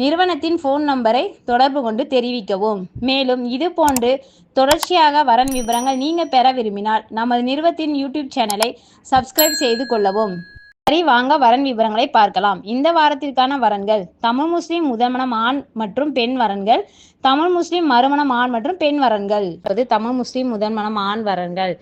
நிறுவனத்தின் ஃபோன் நம்பரை தொடர்பு கொண்டு தெரிவிக்கவும். மேலும் இது போன்று தொடர்ச்சியாக வரன் விவரங்கள் நீங்கள் பெற விரும்பினால் நமது நிறுவனத்தின் யூடியூப் சேனலை சப்ஸ்கிரைப் செய்து கொள்ளவும். சரி வாங்க வரன் விவரங்களை பார்க்கலாம். இந்த வாரத்திற்கான வரன்கள் தமிழ் முஸ்லிம் முதமணம் ஆண் மற்றும் பெண் வரன்கள் தமிழ் முஸ்லிம் மறுமணம் ஆண் மற்றும் பெண் வரன்கள். அதாவது தமிழ் முஸ்லிம் முதன்மணம் ஆண் வரன்கள்.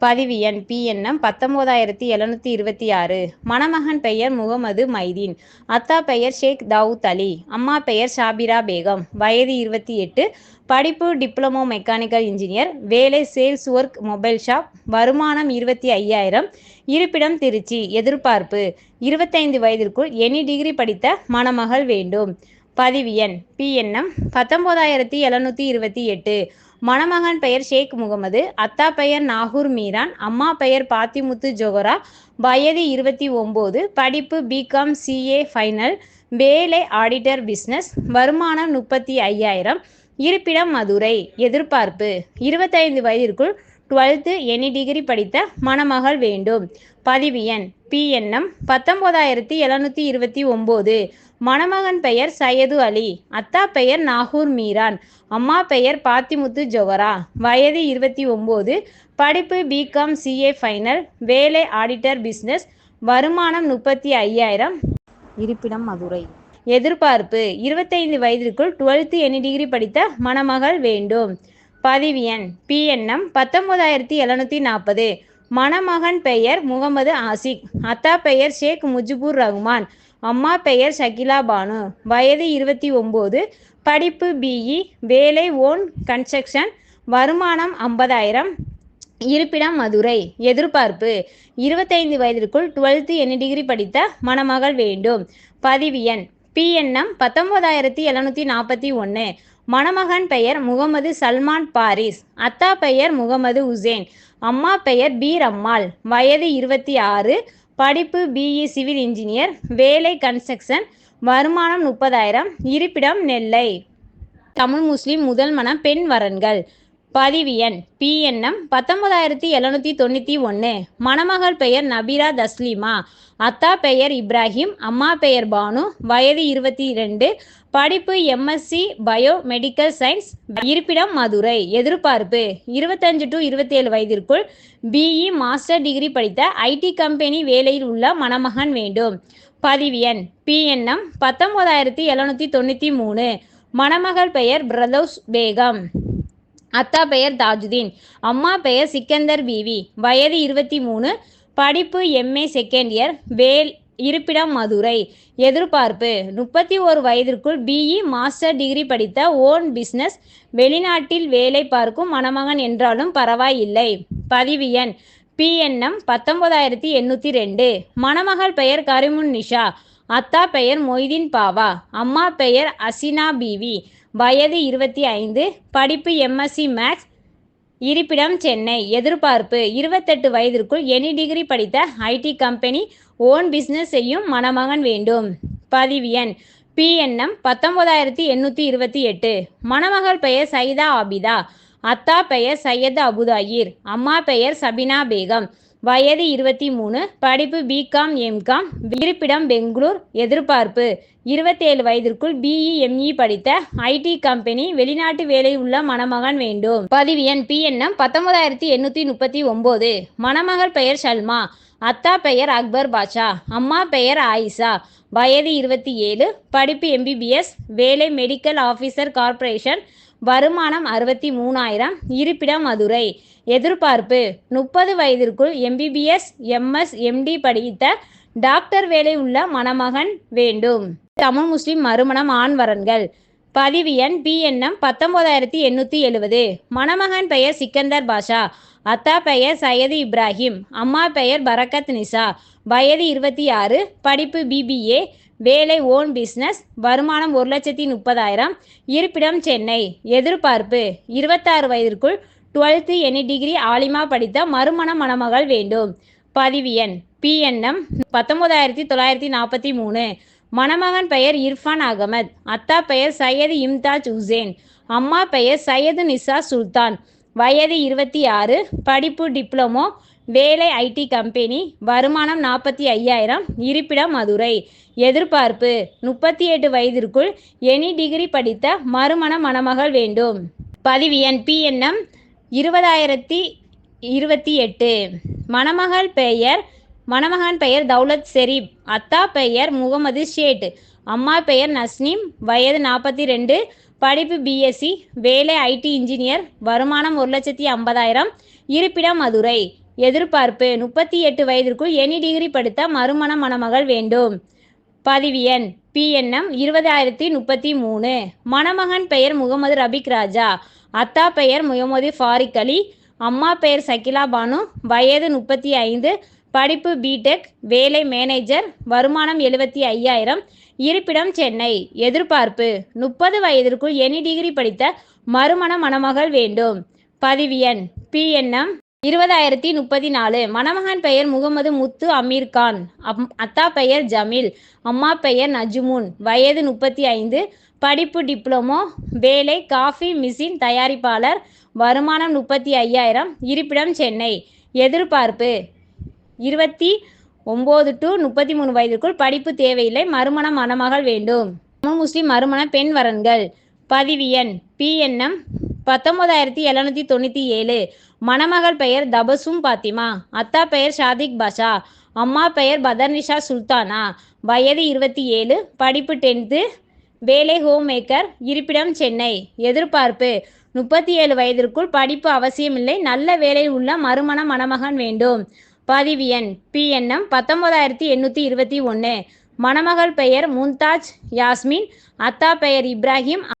பதிவு எண் பிஎன்எம் பத்தொம்போதாயிரத்தி எழுநூத்தி இருபத்தி ஆறு. மணமகன் பெயர் முகமது மைதீன். அத்தா பெயர் ஷேக் தாவூத் அலி. அம்மா பெயர் ஷாபிரா பேகம். வயது இருபத்தி எட்டு. படிப்பு டிப்ளமோ மெக்கானிக்கல் இன்ஜினியர். வேலை சேல்ஸ் ஒர்க் மொபைல் ஷாப். வருமானம் இருபத்தி ஐயாயிரம். இருப்பிடம் திருச்சி. எதிர்பார்ப்பு. இருபத்தைந்து வயதிற்குள் எனி டிகிரி படித்த மணமகள் வேண்டும். பதிவு எண். பிஎன்எம் பத்தொம்போதாயிரத்தி எழுநூத்தி இருபத்தி எட்டு. மணமகன் பெயர் ஷேக் முகமது. அத்தா பெயர் நாகூர் மீரான். அம்மா பெயர் பாத்திமுத்து ஜொஹரா. வயது இருபத்தி ஒம்பது. படிப்பு பிகாம் சிஏ ஃபைனல் வேலை ஆடிட்டர் பிஸ்னஸ் வருமானம் முப்பத்தி ஐயாயிரம். இருப்பிடம் மதுரை. எதிர்பார்ப்பு. இருபத்தைந்து வயதிற்குள் டுவெல்த்து எனி டிகிரி படித்த மணமகள் வேண்டும். பதிவு எண். பிஎன்எம் பத்தொம்போதாயிரத்தி எழுநூற்றி இருபத்தி ஒம்பது மணமகன் பெயர் சையது அலி. அத்தா பெயர் நாகூர் மீரான். அம்மா பெயர் பாத்திமுத்து ஜொஹரா வயது இருபத்தி ஒம்பது படிப்பு பிகாம் சிஏ ஃபைனல் வேலை ஆடிட்டர் பிஸ்னஸ் வருமானம் முப்பத்தி ஐயாயிரம். இருப்பிடம் மதுரை. எதிர்பார்ப்பு. இருபத்தைந்து வயதிற்குள் டுவெல்த்து எனி டிகிரி படித்த மணமகள் வேண்டும். பதிவு எண் பிஎன்எம் பத்தொம்போதாயிரத்தி எழுநூற்றி நாற்பது. மணமகன் பெயர் முகமது ஆசிக். அத்தா பெயர் ஷேக் முஜிபுர் ரஹ்மான் அம்மா பெயர் ஷகிலா பானு. வயது இருபத்தி ஒம்பது. படிப்பு பிஇ வேலை ஓன் கன்ஸ்ட்ரக்ஷன். வருமானம் ஐம்பதாயிரம். இருப்பிடம் மதுரை. எதிர்பார்ப்பு. இருபத்தைந்து வயதிற்குள் டுவெல்த்து என் டிகிரி படித்த மணமகள் வேண்டும். பதிவு எண் பிஎன்எம் பத்தொம்போதாயிரத்தி எழுநூற்றி நாற்பத்தி ஒன்று மணமகன் பெயர் முகமது சல்மான் பாரிஸ். அத்தா பெயர் முகமது உசேன். அம்மா பெயர் பீர் அம்மாள் வயது இருபத்தி ஆறு. படிப்பு பிஇ சிவில் இன்ஜினியர். வேலை கன்ஸ்ட்ரக்ஷன். வருமானம் முப்பதாயிரம். இருப்பிடம் நெல்லை. தமிழ் முஸ்லிம் முதல் மனம் பெண் வரன்கள். பதிவு எண். பிஎன்எம் பத்தொன்பதாயிரத்தி எழுநூற்றி தொண்ணூற்றி ஒன்று மணமகள் பெயர் நபீரா தஸ்லிமா. அத்தா பெயர் இப்ராஹிம். அம்மா பெயர் பானு. வயது இருபத்தி ரெண்டு படிப்பு எம்எஸ்சி பயோ மெடிக்கல் சயின்ஸ். இருப்பிடம் மதுரை. எதிர்பார்ப்பு. இருபத்தஞ்சு டு இருபத்தேழு வயதிற்குள் பிஇ மாஸ்டர் டிகிரி படித்த ஐடி கம்பெனி வேலையில் உள்ள மணமகன் வேண்டும். பதிவு எண். பிஎன்எம் பத்தொம்போதாயிரத்தி எழுநூற்றி தொண்ணூற்றி மூணு. மணமகள் பெயர் பிரதோஸ் பேகம். அத்தா பெயர் தாஜுதீன். அம்மா பெயர் சிக்கந்தர் பிவி. வயது இருபத்தி மூணு. படிப்பு எம்ஏ செகண்ட் இயர் வேல் இருப்பிடம் மதுரை. எதிர்பார்ப்பு. முப்பத்தி ஒரு வயதிற்குள் பிஇ மாஸ்டர் டிகிரி படித்த ஓன் பிஸ்னஸ் வெளிநாட்டில் வேலை பார்க்கும் மணமகன் என்றாலும் பரவாயில்லை. பதிவு எண். பிஎன்எம் பத்தொன்பதாயிரத்தி எண்ணூற்றி ரெண்டு. மணமகள் பெயர் கரிமுன் நிஷா. அத்தா பெயர் மொய்தீன் பாவா அம்மா பெயர் அசினா பிவி. வயது இருபத்தி ஐந்து படிப்பு எம்எஸ்சி மேக்ஸ் இருப்பிடம் சென்னை. எதிர்பார்ப்பு இருபத்தெட்டு வயதிற்குள் எனி டிகிரி படித்த ஐடி கம்பெனி ஓன் பிஸ்னஸ் செய்யும் மணமகன் வேண்டும். பதிவு எண் பிஎன்எம் பத்தொன்பதாயிரத்தி எண்ணூற்றி இருபத்தி எட்டு. மணமகள் பெயர் சைதா ஆபிதா அத்தா பெயர் சையத் அபுதாயிர் அம்மா பெயர் சபினா பேகம். வயது இருபத்தி மூணு படிப்பு பிகாம் எம்காம் இருப்பிடம் பெங்களூர் எதிர்பார்ப்பு. இருபத்தேழு வயதிற்குள் பிஇ எம்இ படித்த ஐடி கம்பெனி வெளிநாட்டு வேலை உள்ள மணமகன் வேண்டும். பதிவு எண் பிஎன்எம் பத்தொன்பதாயிரத்தி எண்ணூற்றி முப்பத்தி ஒம்பது. மணமகள் பெயர் சல்மா அத்தா பெயர் அக்பர் பாஷா அம்மா பெயர் ஆயிஷா. வயது இருபத்தி ஏழு படிப்பு எம்பிபிஎஸ் வேலை மெடிக்கல் ஆஃபீஸர் கார்ப்பரேஷன் வருமானம் அறுபத்தி மூணாயிரம் இருப்பிடம் மதுரை. எதிர்பார்ப்பு முப்பது வயதிற்குள் எம்பிபிஎஸ் எம்எஸ் எம்டி படித்த டாக்டர் வேலை உள்ள மணமகன் வேண்டும். தமிழ் முஸ்லிம் மறுமணம் ஆண் வரன்கள். பதிவு எண் பிஎன்எம் பத்தொம்போதாயிரத்தி எண்ணூற்றி எழுபது மணமகன் பெயர் சிக்கந்தர் பாஷா. அத்தா பெயர் சையது இப்ராஹிம். அம்மா பெயர் பரக்கத் நிசா. வயது இருபத்தி ஆறு படிப்பு பிபிஏ வேலை ஓன் பிஸ்னஸ் வருமானம் ஒரு லட்சத்தி முப்பதாயிரம். இருப்பிடம் சென்னை. எதிர்பார்ப்பு இருபத்தாறு வயதிற்குள் டுவெல்த்து எனி டிகிரி ஆலிமா படித்த மறுமண மணமகள் வேண்டும். பதிவு எண் பிஎன்எம் பத்தொன்பதாயிரத்தி தொள்ளாயிரத்தி நாற்பத்தி மூணு. மணமகன் பெயர் இர்ஃபான் அகமத். அத்தா பெயர் சையது இம்தாஜ் உசேன். அம்மா பெயர் சையது நிசா சுல்தான். வயது இருபத்தி ஆறு படிப்பு டிப்ளமோ வேலை ஐடி கம்பெனி வருமானம் நாற்பத்தி ஐயாயிரம் இருப்பிடம் மதுரை. எதிர்பார்ப்பு முப்பத்தி எட்டு வயதிற்குள் எனி டிகிரி படித்த மறுமண மணமகள் வேண்டும். பதிவு எண் பிஎன்எம் இருபதாயிரத்தி இருபத்தி எட்டு. மணமகள் பெயர் மணமகன் பெயர் தௌலத் ஷெரீப். அத்தா பெயர் முகமது ஷேட் அம்மா பெயர் நஸ்னீம். வயது நாற்பத்தி ரெண்டு படிப்பு பிஎஸ்சி வேலை ஐடி இன்ஜினியர் வருமானம் ஒரு லட்சத்தி ஐம்பதாயிரம். இருப்பிடம் மதுரை. எதிர்பார்ப்பு முப்பத்தி எட்டு வயதிற்குள் எனி டிகிரி படித்த மறுமண மணமகள் வேண்டும். பதிவு எண் பிஎன்எம் இருபதாயிரத்தி முப்பத்தி மூணு. மணமகன் பெயர் முகமது ரபிக் ராஜா. அத்தா பெயர் முகமது ஃபாரிக் அலி. அம்மா பெயர் சகிலா பானு. வயது முப்பத்தி ஐந்து. படிப்பு பிடெக் வேலை மேனேஜர் வருமானம் எழுபத்தி ஐயாயிரம் இருப்பிடம் சென்னை. எதிர்பார்ப்பு முப்பது வயதிற்குள் எனி டிகிரி படித்த மறுமண மணமகள் வேண்டும். பதிவு எண் பிஎன்எம் இருபதாயிரத்தி முப்பத்தி நாலு. மணமகன் பெயர் முகமது முத்து அமீர் கான் அம் அத்தா பெயர் ஜமீல். அம்மா பெயர் நஜ்முன். வயது முப்பத்தி ஐந்து. படிப்பு டிப்ளமோ வேலை காஃபி மிஷின் தயாரிப்பாளர். வருமானம் முப்பத்தி ஐயாயிரம். இருப்பிடம் சென்னை. எதிர்பார்ப்பு இருபத்தி ஒம்பது டு முப்பத்தி மூணு வயதிற்குள் படிப்பு தேவையில்லை மறுமண மணமகள் வேண்டும். தமிழ் முஸ்லீம் மறுமண பெண் வரன்கள். பதிவு எண் பிஎன்எம் பத்தொம்போதாயிரத்தி எழுநூத்தி தொண்ணூற்றி ஏழு. மணமகள் பெயர் தபசும் பாத்திமா. அத்தா பெயர் ஷாதிக் பாஷா. அம்மா பெயர் பதர்னிஷா சுல்தானா. வயது இருபத்தி ஏழு படிப்பு டென்த்து வேலை ஹோம் மேக்கர் இருப்பிடம் சென்னை. எதிர்பார்ப்பு முப்பத்தி ஏழு வயதிற்குள் படிப்பு அவசியமில்லை நல்ல வேலையில் உள்ள மறுமண மணமகன் வேண்டும். பதிவு எண். பிஎன்எம் பத்தொன்பதாயிரத்தி எண்ணூற்றி இருபத்தி ஒன்று மணமகள் பெயர் மும்தாஜ் யாஸ்மின். அத்தா பெயர் இப்ராஹிம்.